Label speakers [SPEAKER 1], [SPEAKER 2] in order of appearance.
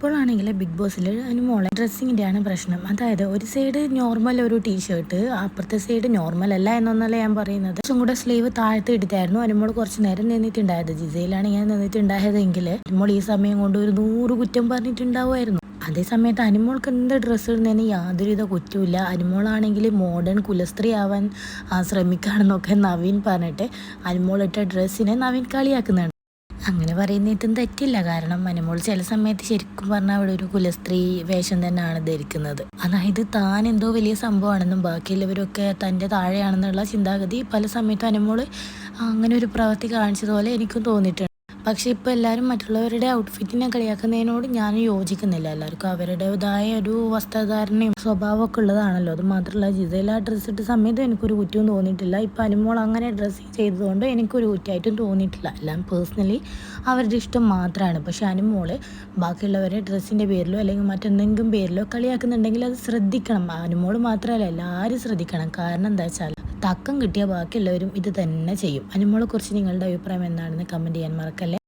[SPEAKER 1] ഇപ്പോഴാണെങ്കിൽ ബിഗ് ബോസിൽ മോളെ ഡ്രസ്സിങ്ങിന്റെയാണ് പ്രശ്നം. അതായത് ഒരു സൈഡ് നോർമൽ ഒരു ടീഷർട്ട് അപ്പുറത്തെ സൈഡ് നോർമൽ അല്ല എന്നൊന്നല്ല ഞാൻ പറയുന്നത്. കുറച്ചും കൂടെ സ്ലീവ് താഴ്ത്തി എടുത്തായിരുന്നു അനുമോൾ കുറച്ച് നേരം നിന്നിട്ടുണ്ടായത്. ജിസയിലാണ് ഞാൻ നിന്നിട്ടുണ്ടായതെങ്കിൽ അനുമോൾ ഈ സമയം കൊണ്ട് ഒരു നൂറ് കുറ്റം പറഞ്ഞിട്ടുണ്ടാവുമായിരുന്നു. അതേ സമയത്ത് അനുമോൾക്ക് എന്ത് ഡ്രസ്സ് ഇടുന്നതിന് യാതൊരുവിധ കുറ്റമില്ല അനുമോളാണെങ്കിൽ മോഡേൺ കുലസ്ത്രീ ആവാൻ ശ്രമിക്കുകയാണെന്നൊക്കെ നവീൻ പറഞ്ഞിട്ട് അനുമോൾ ഇട്ട ഡ്രസ്സിനെ നവീൻ കളിയാക്കുന്നുണ്ട്. അങ്ങനെ പറയുന്നതും തെറ്റില്ല. കാരണം മനമോൾ ചില സമയത്ത് ശരിക്കും പറഞ്ഞാൽ അവിടെ ഒരു കുലസ്ത്രീ വേഷം തന്നെയാണ് ധരിക്കുന്നത്. അതായത് താൻ എന്തോ വലിയ സംഭവമാണെന്നും ബാക്കിയുള്ളവരൊക്കെ തന്റെ താഴെയാണെന്നുള്ള ചിന്താഗതി പല സമയത്തും അനുമോൾ അങ്ങനെ ഒരു പ്രവൃത്തി കാണിച്ചതുപോലെ എനിക്കും തോന്നിയിട്ടുണ്ട്. പക്ഷെ ഇപ്പോൾ എല്ലാവരും മറ്റുള്ളവരുടെ ഔട്ട്ഫിറ്റിനെ കളിയാക്കുന്നതിനോട് ഞാൻ യോജിക്കുന്നില്ല. എല്ലാവർക്കും അവരുടേതായ ഒരു വസ്ത്രധാരണയും സ്വഭാവമൊക്കെ ഉള്ളതാണല്ലോ. അത് മാത്രമല്ല ജിതയിൽ ആ ഡ്രസ്സ് ഇട്ട സമയത്ത് എനിക്കൊരു കുറ്റവും തോന്നിയിട്ടില്ല. ഇപ്പം അനുമോൾ അങ്ങനെ ഡ്രസ്സ് ചെയ്തതുകൊണ്ട് എനിക്കൊരു കുറ്റമായിട്ടും തോന്നിയിട്ടില്ല. എല്ലാം പേഴ്സണലി അവരുടെ ഇഷ്ടം മാത്രമാണ് പക്ഷേ അനുമോൾ ബാക്കിയുള്ളവരെ ഡ്രസ്സിന്റെ പേരിലോ അല്ലെങ്കിൽ മറ്റെന്തെങ്കിലും പേരിലോ കളിയാക്കുന്നുണ്ടെങ്കിൽ അത് ശ്രദ്ധിക്കണം. അനുമോൾ മാത്രമല്ല എല്ലാവരും ശ്രദ്ധിക്കണം. കാരണം എന്താ വെച്ചാൽ തക്കം കിട്ടിയ ബാക്കിയുള്ളവരും ഇത് തന്നെ ചെയ്യും. അനുമോളെ കുറിച്ച് നിങ്ങളുടെ അഭിപ്രായം എന്താണെന്ന് കമന്റ് ചെയ്യാൻ മറക്കല്ലേ?